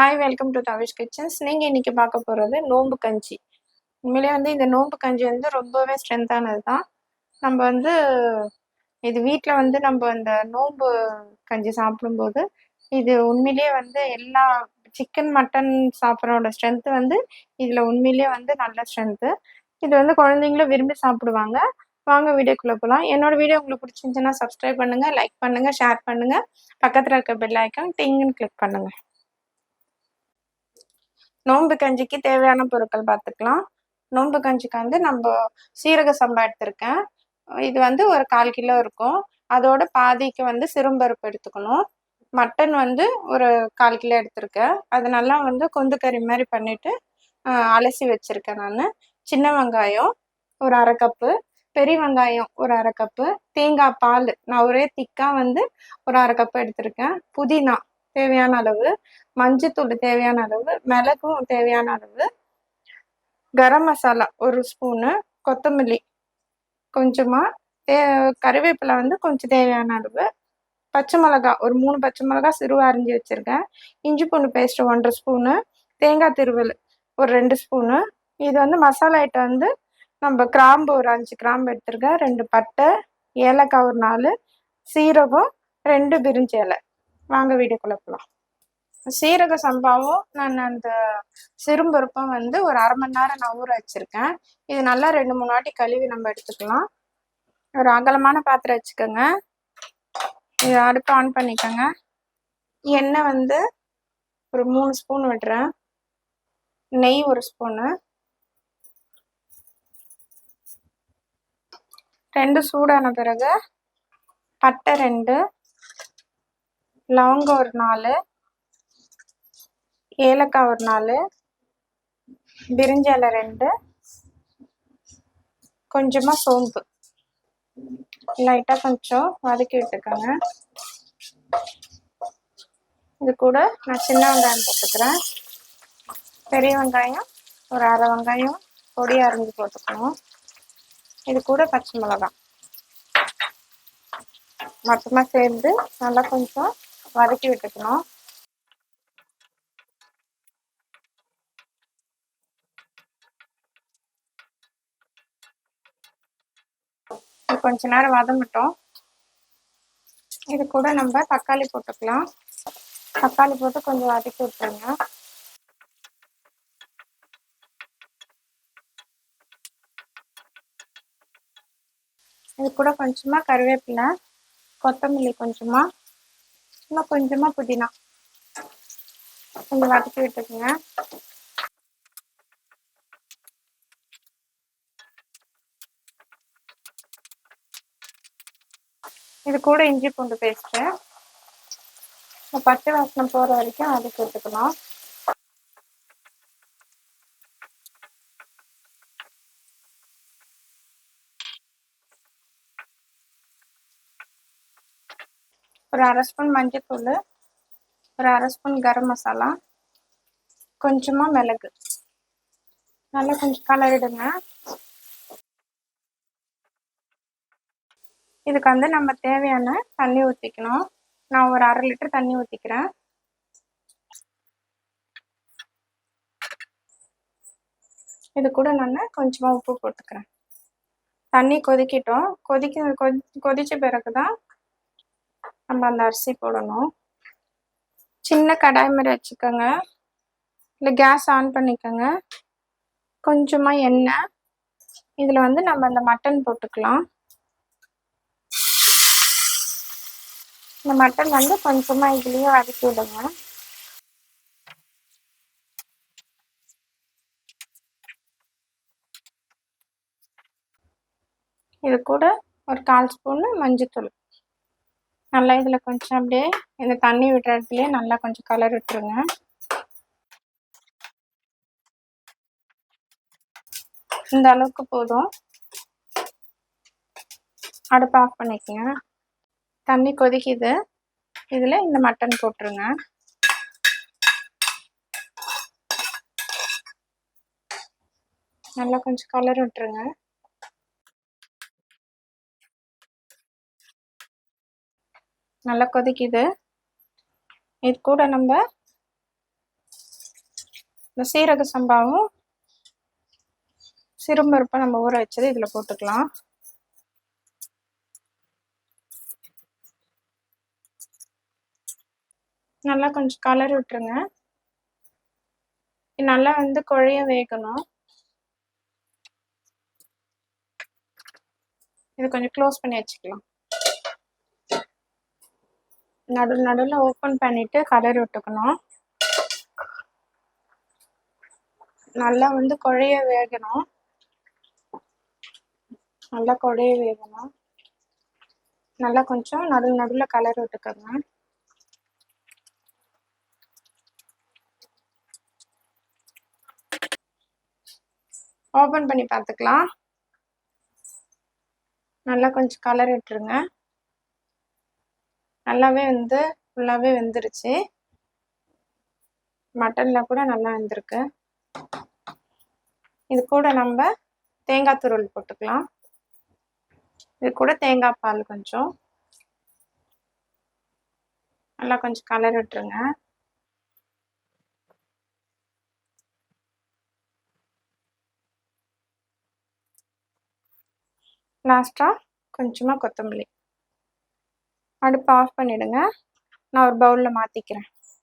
Hi welcome to Thavish kitchens நீங்கள் இன்றைக்கி பார்க்க போகிறது நோம்பு கஞ்சி. உண்மையிலே வந்து இந்த நோம்பு கஞ்சி வந்து ரொம்பவே ஸ்ட்ரென்த்தானது தான் நம்ம வந்து இது வீட்டில் வந்து நம்ம அந்த நோம்பு கஞ்சி சாப்பிடும்போது இது உண்மையிலேயே வந்து எல்லா சிக்கன் மட்டன் சாப்பிட்றோட ஸ்ட்ரென்த்து வந்து இதில் உண்மையிலேயே வந்து நல்ல ஸ்ட்ரென்த்து இது வந்து குழந்தைங்களும் விரும்பி சாப்பிடுவாங்க. வாங்க வீடியோக்குள்ளே போகலாம் என்னோட வீடியோ உங்களுக்கு பிடிச்சிருந்துச்சுன்னா சப்ஸ்கிரைப் பண்ணுங்கள் லைக் பண்ணுங்கள் ஷேர் பண்ணுங்கள் பக்கத்தில் இருக்க பெல் ஐக்கான் டிங்குன்னு கிளிக் பண்ணுங்கள் நோன்பு கஞ்சிக்கு தேவையான பொருட்கள் பார்த்துக்கலாம் நோன்பு கஞ்சிக்கு வந்து நம்ம சீரக சம்பா எடுத்திருக்கேன். இது வந்து ஒரு கால் கிலோ இருக்கும். அதோட பாதிக்கு வந்து சிறும்பருப்பு எடுத்துக்கணும். மட்டன் வந்து ஒரு கால் கிலோ எடுத்திருக்கேன். அது நல்லா வந்து கொந்து கறி மாதிரி பண்ணிட்டு அலசி வச்சுருக்கேன் நான். சின்ன வெங்காயம் ஒரு அரை கப்பு பெரிய வெங்காயம் ஒரு அரை கப்பு தேங்காய் பால் நான் ஒரே திக்காக வந்து ஒரு அரை கப்பு எடுத்திருக்கேன். புதினா தேவையான அளவு மஞ்சத்தூள் தேவையான அளவு மிளகும் தேவையான அளவு கரம் மசாலா ஒரு ஸ்பூனு கொத்தமல்லி கொஞ்சமாக தே கறிவேப்பிலை வந்து கொஞ்சம் தேவையான அளவு பச்சை மிளகா ஒரு மூணு பச்சை மிளகா சிறுவ அரிஞ்சு வச்சுருக்கேன். இஞ்சி பூண்டு பேஸ்ட்டு ஒன்றரை ஸ்பூனு தேங்காய் திருவல் ஒரு ரெண்டு ஸ்பூனு இது வந்து மசாலா ஐட்டம் வந்து நம்ம கிராம்பு ஒரு அஞ்சு கிராம்பு எடுத்துருக்கேன். ரெண்டு பட்டை ஏலக்காய் ஒரு நாலு சீரகம் ரெண்டு பிரிஞ்சி இலை. வாங்க வீடியோக்குள்ளே போகலாம் சீரக சம்பாவும் நான் அந்த சிறும்பருப்பும் வந்து ஒரு அரை மணி நேரம் நான் ஊற வச்சுருக்கேன். இது நல்லா ரெண்டு மூணு வாட்டி கழுவி நம்ம எடுத்துக்கலாம். ஒரு அகலமான பாத்திரம் வச்சுக்கோங்க. இது அடுப்பு ஆன் பண்ணிக்கோங்க. எண்ணெய் வந்து ஒரு மூணு ஸ்பூன் விடுறேன். நெய் ஒரு ஸ்பூனு ரெண்டு சூடான பிறகு பட்டை ரெண்டு. லவங்கம் ஒரு நாலு ஏலக்காய் ஒரு நாலு பிரிஞ்சாலை ரெண்டு கொஞ்சமாக சோம்பு. லைட்டாக கொஞ்சம் வதக்கி விட்டுக்கோங்க. இது கூட நான் சின்ன வெங்காயம் போட்டுக்கிறேன். பெரிய வெங்காயம் ஒரு அரை வெங்காயம் பொடியாக அரைஞ்சி போட்டுக்கணும். இது கூட பச்சை மிளகாய். மொத்தமாக சேர்ந்து நல்லா கொஞ்சம் வதக்கி விட்டுக்கணும். கொஞ்ச நேரம் வதங்கட்டும். இது கூட நம்ம தக்காளி போட்டுக்கலாம். தக்காளி போட்டு கொஞ்சம் வதக்கி விட்டுருங்க. இது கூட கொஞ்சமாக கருவேப்பிலை கொத்தமல்லி கொஞ்சமாக இன்னும் கொஞ்சமாக புதினா. கொஞ்சம் வதக்கி விட்டுக்குங்க. இது கூட இஞ்சி பூண்டு பேஸ்ட்டு. பச்சை வாசனை போகிற வரைக்கும் அதுக்கு விட்டுக்கணும் ஒரு அரை ஸ்பூன் மஞ்சத்தூள் ஒரு அரை ஸ்பூன் கரம் மசாலா கொஞ்சமாக மிளகு. நல்லா கொஞ்சம் கலரிடுங்க. இதுக்கு வந்து நம்ம தேவையான தண்ணி ஊற்றிக்கணும் நான் ஒரு அரை லிட்டர் தண்ணி ஊற்றிக்கிறேன் இது கூட நான் கொஞ்சமாக உப்பு போட்டுக்கிறேன். தண்ணி கொதிக்கிட்டோம். கொதிக்க கொதி கொதித்த பிறகு தான் நம்ம அந்த அரிசி போடணும். சின்ன கடாய் மாதிரி வச்சுக்கோங்க. இல்லை கேஸ் ஆன் பண்ணிக்கோங்க. கொஞ்சமாக எண்ணெய். இதில் வந்து நம்ம அந்த மட்டன் போட்டுக்கலாம். இந்த மட்டன் வந்து கொஞ்சமாக இதுலேயே வதக்கி விடுங்க. இது கூட ஒரு கால் ஸ்பூன் மஞ்சத்தூள். நல்லா இதில் கொஞ்சம் அப்படியே இந்த தண்ணி விடுற இடத்துலயே நல்லா கொஞ்சம் கலர் விட்டுருங்க. இந்த அளவுக்கு போதும். அடுப்பு ஆஃப் பண்ணிக்கோங்க. தண்ணி கொதிக்குது. இதில் இந்த மட்டன் போட்டுருங்க. நல்லா கொஞ்சம் கலர் விட்டுருங்க. நல்லா கொதிக்குது. இது கூட நம்ம இந்த சீரக சம்பாவும் சிறும்பருப்பை நம்ம ஊற வச்சது இதில் போட்டுக்கலாம். நல்லா கொஞ்சம் கலர் விட்டுருங்க. நல்லா வந்து குழைய வேகணும். இது கொஞ்சம் க்ளோஸ் பண்ணி வச்சுக்கலாம். நடு நடுவில் ஓப்பன் பண்ணிவிட்டு கலர் விட்டுக்கணும். நல்லா வந்து குழைய வேகணும். நல்லா குழைய வேகணும். நல்லா கொஞ்சம் நடு நடுவில் கலர் விட்டுக்கோங்க. ஓப்பன் பண்ணி பார்த்துக்கலாம். நல்லா கொஞ்சம் கலர் விட்டுருங்க. நல்லாவே வந்து ஃபுல்லாகவே வெந்துருச்சு. மட்டனில் கூட நல்லா வெந்திருக்கு. இது கூட நம்ம தேங்காய் துருள் போட்டுக்கலாம். இது கூட தேங்காய் பால் கொஞ்சம். நல்லா கொஞ்சம் கலர் விட்டுருங்க. லாஸ்ட்டாக கொஞ்சமாக கொத்தமல்லி. அடுப்பை ஆஃப் பண்ணிவிடுங்க நான் ஒரு பவுலில் மாற்றிக்கிறேன்